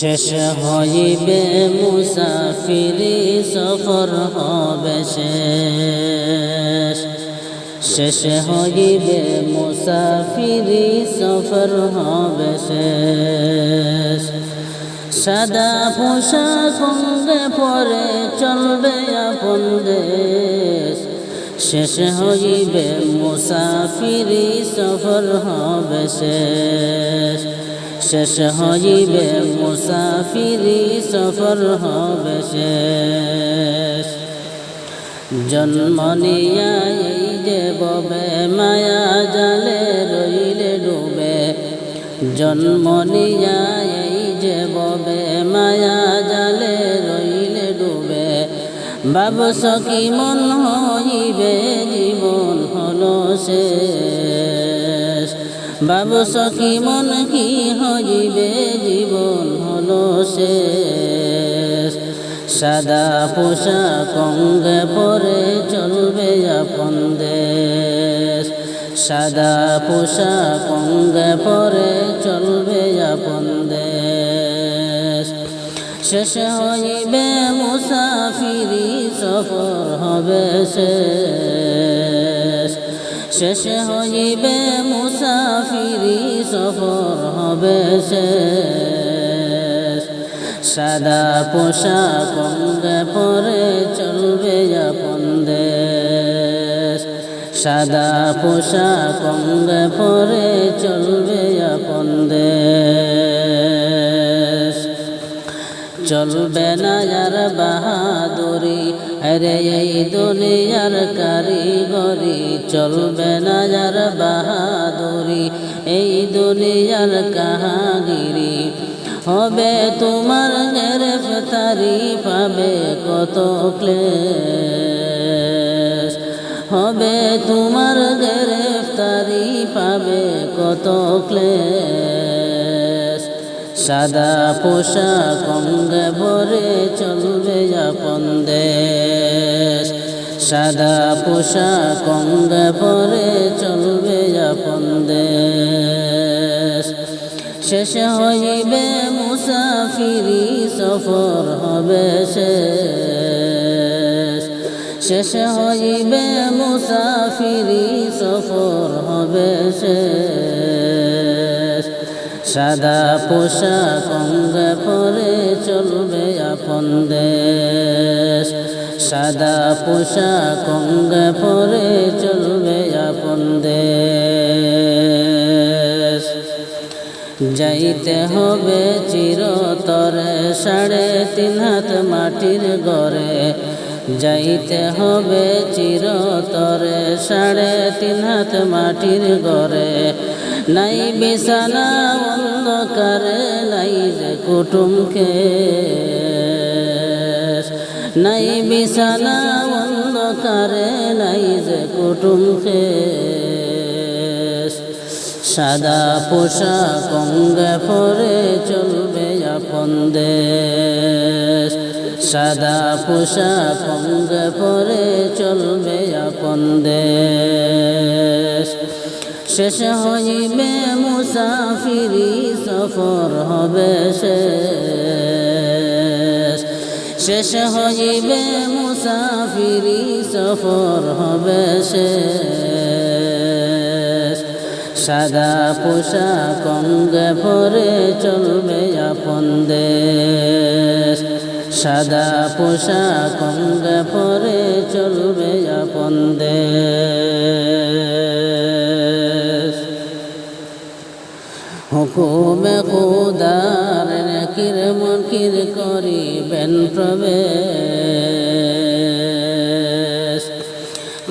শেষ হইবে মুসাফিরি সফর হবে শেষ শেষ হইবে মুসাফিরি সফর হবে শেষ সাদা পোশাক অঙ্গে পরে চলবে আপন দেশ শেষ হইবে মুসাফিরি সফর হবে শেষ শেষ হইবে, মুসাফিরি সফর হবে শেষ। জন্ম নিয়া যে ববে, মায়া জালে রইলে ডুবে। জন্ম নিয়া যে ববে, মায়া জালে রইলে ডুবে। বাবস কি মন হইবে, জীবন হলো শেষ। বাবস কি মন কি হইবে জীবন হলো শেষ। সাদা পোশাক অঙ্গে পরে চলবে আপন দেশ। সাদা পোশাক অঙ্গে পরে চলবে আপন দেশ। শেষ হইবে মুসাফিরি, সফর হবে শেষ। শেষ হইবে মুসাফিরি সফর হবে শেষ। সাদা পোশাক অঙ্গে পরে চলবে আপন দেশ। সাদা পোশাক অঙ্গে পরে চলবে আপন দেশ। চলবে না যার বাহাদুরি আরে এই দুনিয়ার কারিগরি চলবে না যার বাহাদুরি। এই দুনিয়ার কাহাগিরি হবে তোমার গ্রেফতারি পাবে কত ক্লেশ। হবে তোমার গ্রেফতারি পাবে কত ক্লেশ। সাদা পোশাক অঙ্গে ভরে চলবে আপন দেশ। সাদা পোশাক অঙ্গে ভরে চলবে আপন দেশ। শেষ হইবে মুসাফিরি, সফর হবে শেষ। শেষ হইবে মুসাফিরি, সফর হবে শেষ। সাদা পোশাক অঙ্গে পরে চলবে আপন দেশ। সাদা পোশাক অঙ্গে পরে চলবে আপন দেশ। যাইতে হবে চিরতরে সাড়ে তিন হাত মাটির গড়ে। যাইতে হবে চিরতরে সাড়ে তিন হাত মাটির গড়ে। নাই বিছানা অন্ধকারে, নাই যে কুটুমকে। নাই বিছানা অন্ধকারে নাই যে কুটুমকে সাদা পোশাক অঙ্গে পরে চলবে আপন দেশ। সাদা পোশাক অঙ্গে পরে চলবে আপন দেশ। শেষ হইবে মুসাফিরি, সফর হবে শেষ। শেষ হইবে মুসাফিরি, সফর হবে শেষ। সাদা পোশাক অঙ্গে ভরে চলবে আপন দেশ। সাদা পোশাক অঙ্গে ভরে চলবে আপন দেশ। হুকুমে খুদার নাকির মনকির করিবেন প্রবেশ।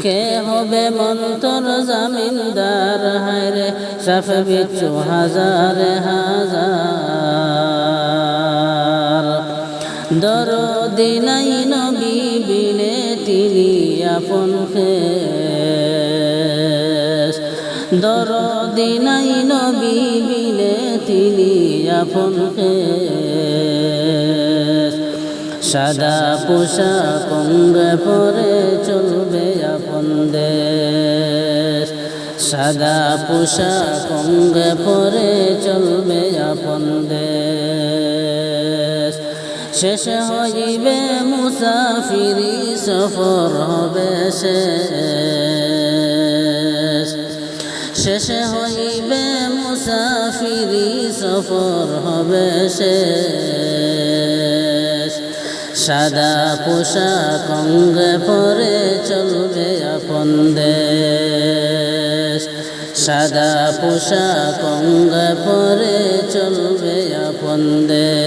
কে হবে মন্তর জামিনদার? হায়রে সাফে বিচ্ছু হাজার হাজার। দরদিনাই নবী বিনে তিনি আপন খেস দরদিনাই নবী বিনে তিনি আপন সাদা পোশাক অঙ্গে পরে চলবে আপন দেশ। সাদা পোশাক অঙ্গে পরে চলবে আপন দেশ। শেষ হইবে মুসাফিরি, সফর হবে শেষ হইবে মুসাফিরি সফর হবে শেষ। সাদা পোশাক অঙ্গে পরে চলবে আপন দেশ। সাদা পোশাক অঙ্গে পরে চলবে আপন দেশ।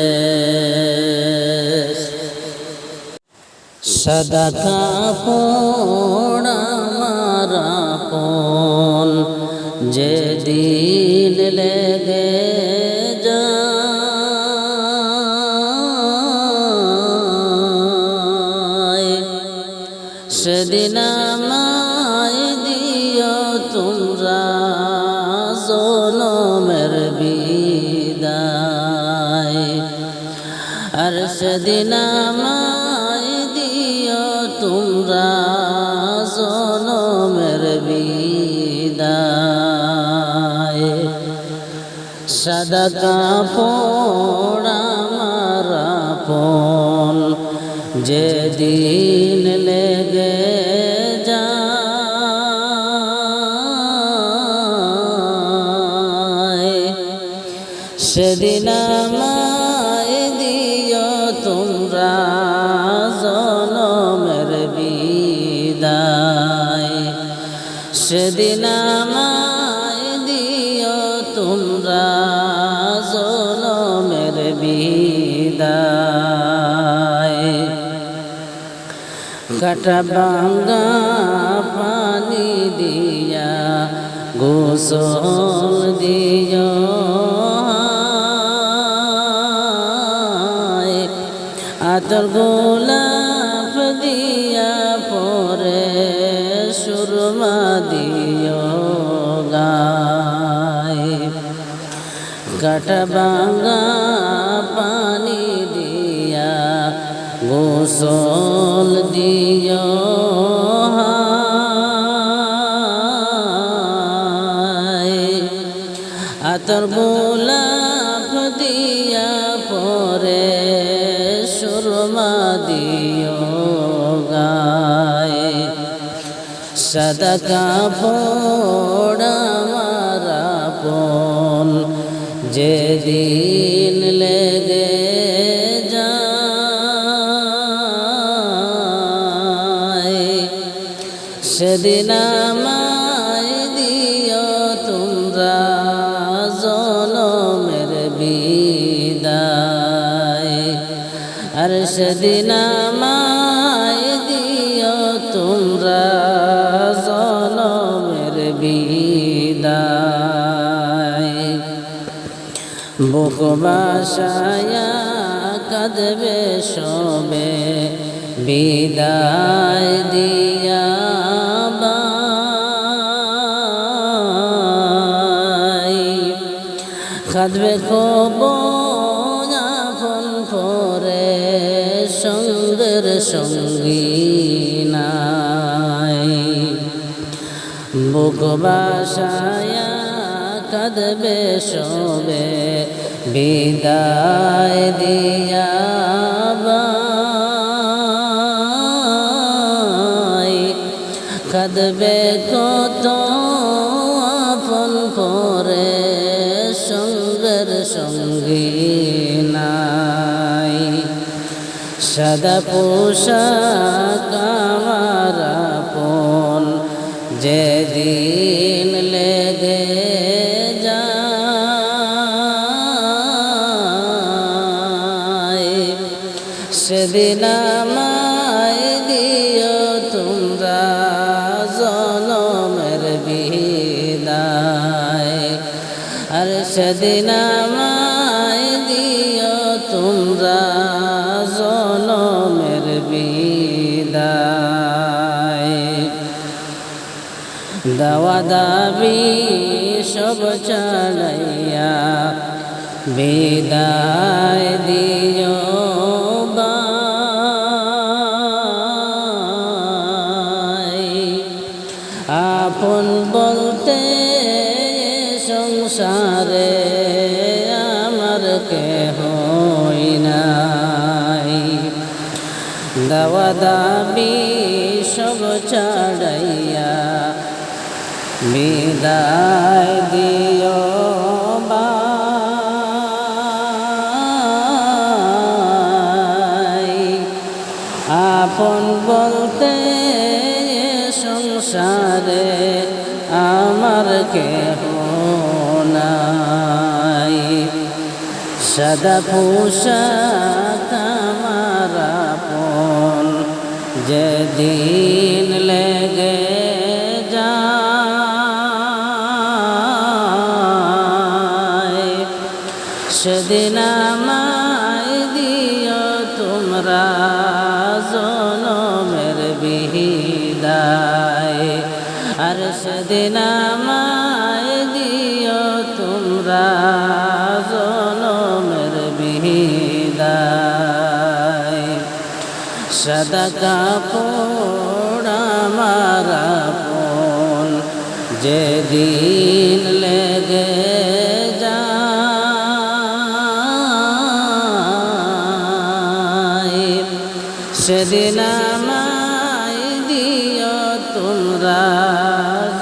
সাদা কাপড় আমার আপন, যেদিন লেগে যায় সেদিন আমায় দিও তোমরা জনমের বিদায়। আর সেদিন আমায় সাদা কাপড় আমার আপন যেদিন লেগে যায় সেদিন আমায় কাটা বাঙ্গা পানি দিয়া, গোসল দিও আতর গোলাপ দিয়া পরে সুরমা দিও গায়। কাটা বাঙ্গা পানি দিয়া গোসল দিও হায়। আতর গোলাপ দিয়া পরে সুরমা দিও গায় সাদা কাপড় আমার আপন যেদিন সেদিন আমায় দিও তোমরা জনমের বিদায়। আর সেদিন আমায় দিও তোমরা জনমের বিদায়। বুক বাসায়া কাঁদবে বিদায় দিয়া কাঁদবে কব আপন পরে সঙ্গের সঙ্গী নাই। বুক কাঁদবে সবে বিদায় দিয়া কাঁদবে কত সাদা পোশাক আমার আপন, যেদিন লেগে যায়, সেদিন আমায় দিও তোমরা জনমের বিদায়। আর সেদিন দাবি সব চালাইয়া বিদায় দিও আপন বলতে সংসারে আমার কে হই নাই দাওয়া বিদায় দিও আপন বলতে সংসারে আমার কেহ নাই। সদা পোশাক আমার আপন যেদিন তোমরা জনমের বিদায় আর সেদিন আমায় দিও তোমরা জনমের বিদায় সদা আমার আপন যেদিন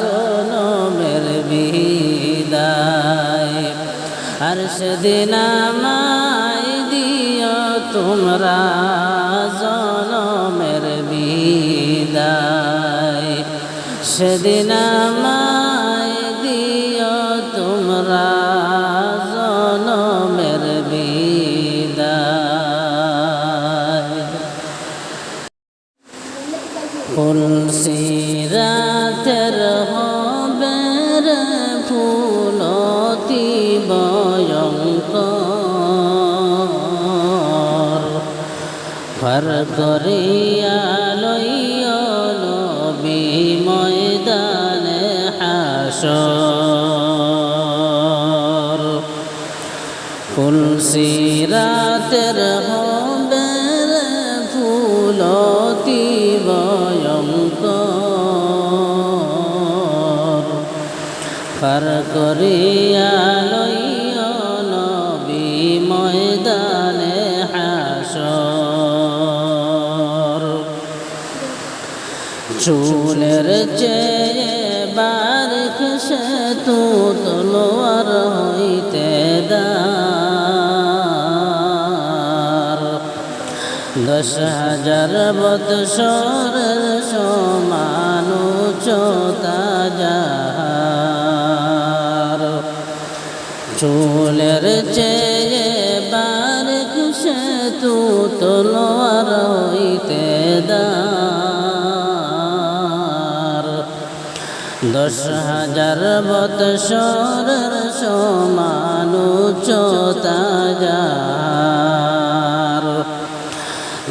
জনমের বিদায়। আর সেদিন আমায় দিও তোমরা জনমের বিদায়। সেদিন আমায় করিয়া লইয় নবী ময়দানে হাসর ফুলসিরাতের হবের ফুলতি ভয়ঙ্কর পার করিয়া লইয় নবী ময়দানে হাসর চুলের চেয়ে বারিক সে তু তলোয়ার হইতে দার দশ হাজার বৎসরের সমান উচ্চতা যাহার। চুলের চেয়ে বারিক সে তু তলোয়ার হইতে দার দশ হাজার বৎসরের সমান উচ্চতা যার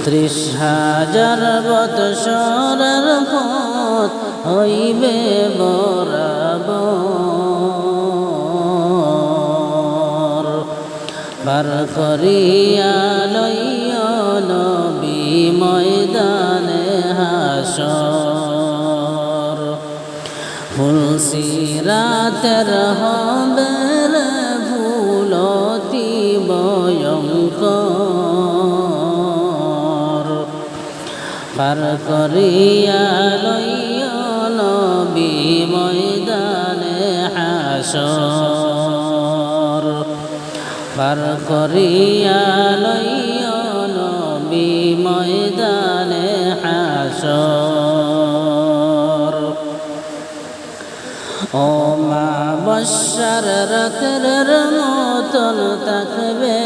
ত্রিশ হাজার বৎসরের পথ হইবে বরাবর। বার করিয়া লইয় নবী ময়দানে হাসর। ফুলসিরাতের হবের ফুলতি বয়ঙ্কর পার করিয়া লইয় নবী ময়দানে পার করিয়া লইয় নবী হাসর। বৎসর রাতের মতন থাকবে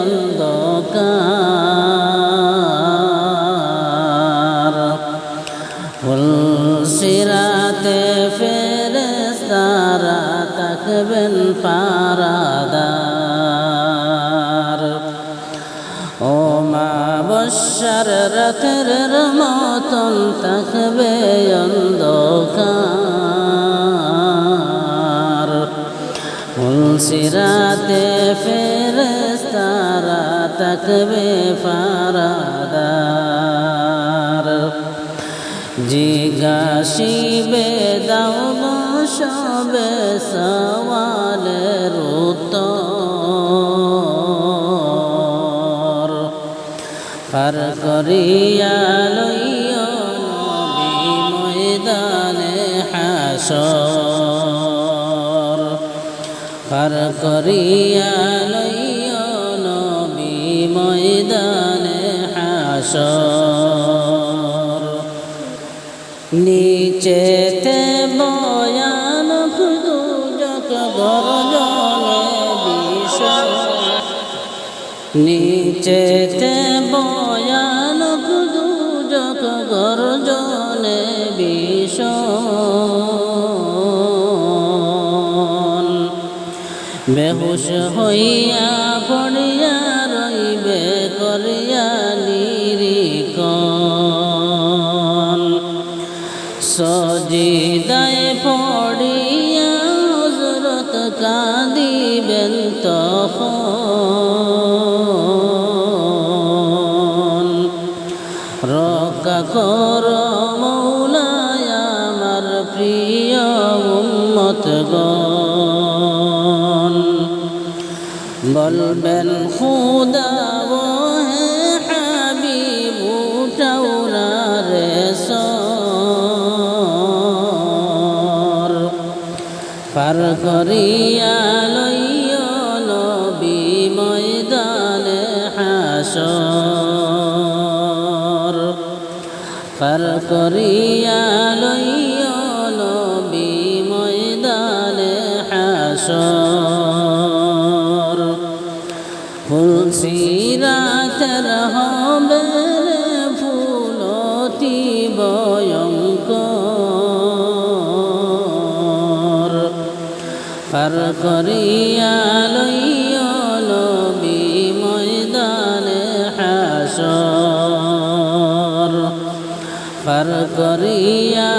অন্ধকার। সিরাতে ফেরেস্তারা থাকবেন পারাদার। বৎসর রাতের মতন থাকবে মুলসিরাতে ফেরেস্তারা থাকবে ফারাদার। জিজ্ঞাসিবে দাও সবে সওয়ালের উত্তর। পার করিয়া নবী ময়দানে হাসর। পার করিয়া লইও নবী ময়দানে হাসর বেহুশ হইয়া পড়িয়া রইবে করিয়া নিরিকন সজিদায় পড়িয়া হজরত কাঁদিবেন তখন। রক্ষা কর মৌলায় আমার প্রিয় উম্মতগণ বলবেন খুদা ও হাবিব উঠাউরা রে সর। পার করিয়া ফুলসিরাতের হবে ফুলতি ভয়ঙ্কর। পার করিয়া লইও নবী ময়দানে হাসর। পার করিয়া